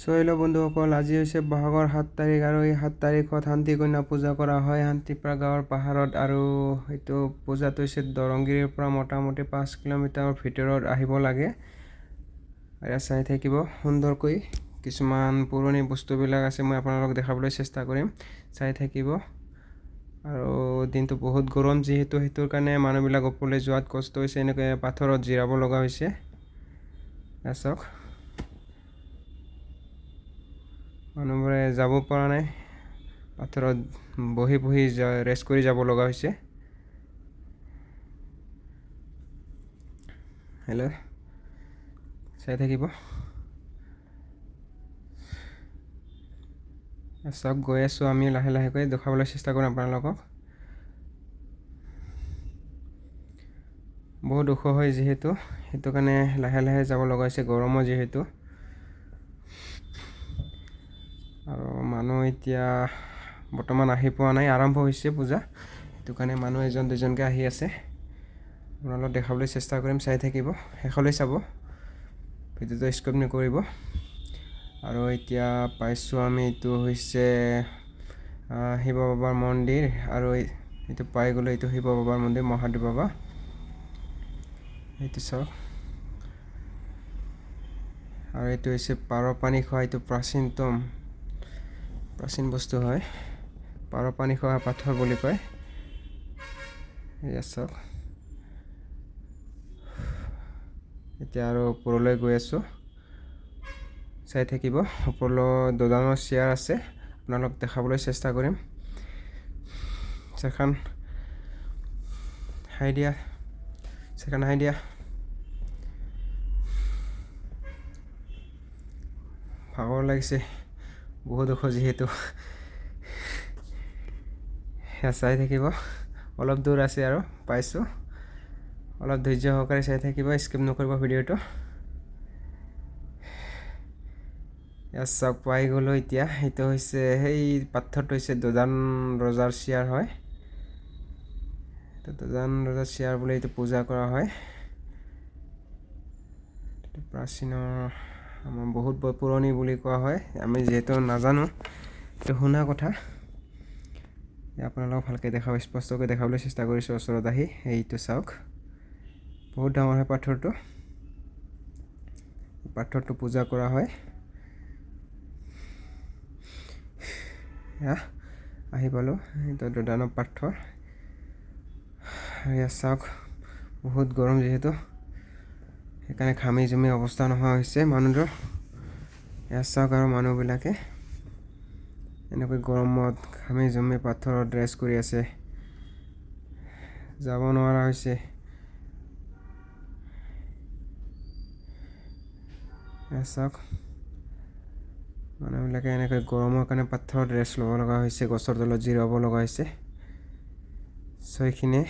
চৈল বন্ধুসকল, আজি হৈছে বহাগৰ সাত তাৰিখ আৰু এই সাত তাৰিখত শান্তি কন্যা পূজা কৰা হয়। শান্তিপাৰা গাঁৱৰ পাহাৰত আৰু এইটো পূজাটো হৈছে দৰংগিৰিৰ পৰা মোটামুটি পাঁচ কিলোমিটাৰৰ ভিতৰত আহিব লাগে। চাই থাকিব। সুন্দৰকৈ কিছুমান পুৰণি বস্তুবিলাক আছে, মই আপোনালোকক দেখাবলৈ চেষ্টা কৰিম। চাই থাকিব। আৰু দিনটো বহুত গৰম, যিহেতু সেইটোৰ কাৰণে মানুহবিলাক ওপৰলৈ যোৱাত কষ্ট হৈছে, এনেকৈ পাথৰত জিৰাব লগা হৈছে। চাওক। মানুহবোৰে যাব পৰা নাই। পাথৰত বহি বহি ৰেষ্ট কৰি যাব লগা হৈছে। হেল্ল' চাই থাকিব। চাওক গৈ আছোঁ আমি লাহে লাহেকৈ দেখুৱাবলৈ চেষ্টা কৰিম আপোনালোকক। বহুত ওখ হয় যিহেতু সেইটো কাৰণে লাহে লাহে যাব লগা হৈছে গৰমো যিহেতু। আৰু মানুহ এতিয়া বৰ্তমান আহি পোৱা নাই, আৰম্ভ হৈছে পূজা। সেইটো কাৰণে মানুহ এজন, দুজনকৈ আহি আছে। আপোনালোকক দেখাবলৈ চেষ্টা কৰিম, চাই থাকিব, শেষলৈ চাব। ভিডিঅ'টো স্কিপ নকৰিব। আৰু এতিয়া পাইছোঁ আমি, এইটো হৈছে শিৱ বাবাৰ মন্দিৰ। আৰু এইটো পাই গ'লোঁ, এইটো শিৱ বাবাৰ মন্দিৰ, মহাদেৱ বাবা। এইটো চাওক। আৰু এইটো হৈছে পাৰ পানী খোৱা, এইটো প্ৰাচীনতম। প্ৰাচীন বস্তু হয়। পাৰ পানী খোৱা পাথৰ বুলি কয়। চাওক। এতিয়া আৰু ওপৰলৈ গৈ আছোঁ। চাই থাকিব। ওপৰলৈ দুডালৰ চেয়াৰ আছে। আপোনালোক দেখাবলৈ চেষ্টা কৰিম। চেখান, হাই দিয়া। চেখান, হাই দিয়া। ভাগৰ লাগিছে। ওখ যিহেতু চাই থাকিব। অলপ দূৰ আছে আৰু, পাইছোঁ। অলপ ধৈৰ্য সহকাৰে চাই থাকিব স্কিপ নকৰিব ভিডিঅ'টো। এয়া চাওক পাই গ'লোঁ এতিয়া, সেইটো হৈছে, সেই পাথৰটো হৈছে দুজান ৰজাৰ চিয়াৰ হয়। দুজান ৰজাৰ চিয়াৰ বুলি এইটো পূজা কৰা হয়। প্ৰাচীনৰ আমাৰ বহুত পুৰণি বুলি কোৱা হয়। আমি যিহেতু নাজানো এইটো শুনা কথা। আপোনালোকক ভালকৈ দেখাব স্পষ্টকৈ দেখাবলৈ চেষ্টা কৰিছোঁ ওচৰত আহি। এইটো চাওক। বহুত ডাঙৰ হয় পাথৰটো। পাথৰটো পূজা কৰা হয়। আহি পালোঁ। এইটো দুদানৰ পাথৰ। এয়া চাওক বহুত গৰম যিহেতু। সেইকাৰণে ঘামি জুমি অৱস্থা নোহোৱা হৈছে মানুহটোৰ এয়া চাওক আৰু মানুহবিলাকে। এনেকৈ গৰমত ঘামি জুমি পাথৰত ড্ৰেছ কৰি আছে। যাব নোৱাৰা হৈছে। চাওক। মানুহবিলাকে এনেকৈ গৰমৰ কাৰণে পাথৰত ৰেষ্ট ল'ব লগা হৈছে, গছৰ তলত জিৰাব লগা হৈছে। চ' এইখিনিয়ে